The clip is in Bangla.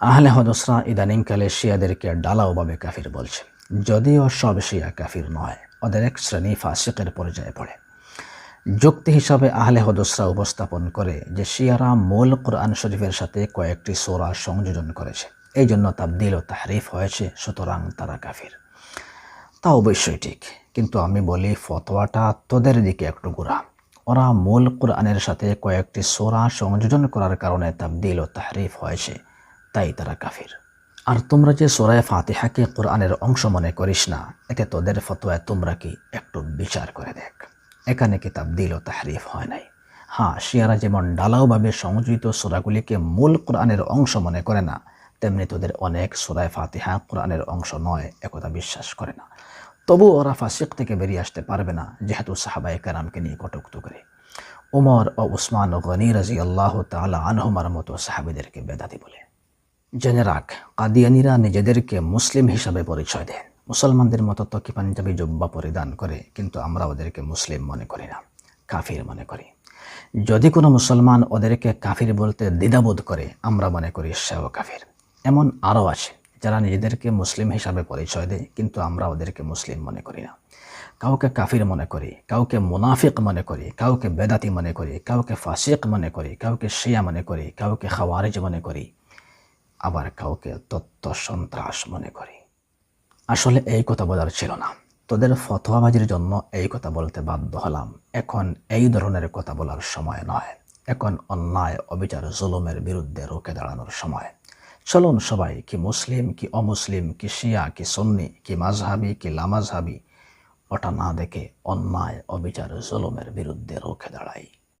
আহলে হদসরা ইদানিংকালে শিয়াদেরকে ডালাওভাবে কাফির বলছে। যদিও সব শিয়া কাফির নয়, ওদের এক শ্রেণি ফাসিকের পর্যায়ে পড়ে। যুক্তি হিসাবে আহলে হদসরা উপস্থাপন করে যে শিয়ারা মূল কোরআন শরীফের সাথে কয়েকটি সোরা সংযোজন করেছে। এই জন্য তাবদিল ও তাহরিফ হয়েছে, সুতরাং তারা কাফির। তা অবশ্যই ঠিক, কিন্তু আমি বলি ফতোয়াটা তোদের দিকে একটু ঘোরা। ওরা মূল কোরআনের সাথে কয়েকটি সোরা সংযোজন করার কারণে তাবদিল ও তাহরিফ হয়েছে। তাই তারা কাফির। আর তোমরা যে সোরায় ফাতিহাকে কোরআনের অংশ মনে করিস না, এতে তোদের ফতোয়ায় তোমরা কি একটু বিচার করে দেখ। এখানে কি তাবদিল ও তাহরিফ হয় নাই। হ্যাঁ শিয়ারা যেমন ডালাওভাবে সংযোজিত সোরাগুলিকে মূল কোরআনের অংশ মনে করে না, তেমনি তোদের অনেক সোরায় ফাতিহা কোরআনের অংশ নয়, একথা বিশ্বাস করে না। তবু ওরা ফাসিক থেকে বেরিয়ে আসতে পারবে না, যেহেতু সাহাবাই কারামকে নিয়ে কটুক্ত করে। ওমর ও উসমান ও গনি রাজি আল্লাহ তালা আনহুমার মতো সাহাবিদেরকে বেদাতি বলে। জেনে রাখ কাদিয়ানিরা নিজেদেরকে মুসলিম হিসাবে পরিচয় দেন। মুসলমানদের মতো তকি পাঞ্জাবি জব্বা পরিধান করে, কিন্তু আমরা ওদেরকে মুসলিম মনে করি না, কাফির মনে করি। যদি কোনো মুসলমান ওদেরকে কাফির বলতে দ্বিধাবোধ করে, আমরা মনে করি সেও কাফির। এমন আরও আছে, যারা নিজেদেরকে মুসলিম হিসাবে পরিচয় দেয়, কিন্তু আমরা ওদেরকে মুসলিম মনে করি না। কাউকে কাফির মনে করি, কাউকে মুনাফিক মনে করি, কাউকে বেদাতি মনে করি, কাউকে ফাসিক মনে করি, কাউকে শিয়া মনে করি, কাউকে খাওয়ারিজ মনে করি আবার কাউকে তত্ত্ব সন্ত্রাস মনে করি। আসলে এই কথা বলার ছিল না। তোদের ফতোয়াবাজির জন্য এই কথা বলতে বাধ্য হলাম। এখন এই ধরনের কথা বলার সময় নয়। এখন অন্যায়, অবিচার, জুলুমের বিরুদ্ধে রুখে দাঁড়ানোর সময়। চলুন সবাই, কি মুসলিম, কি অমুসলিম, কি শিয়া, কি সন্নি, কি মাঝহাবি কি লামাজহাবি ওটা না দেখে অন্যায়, অবিচার, জুলুমের বিরুদ্ধে রুখে দাঁড়াই।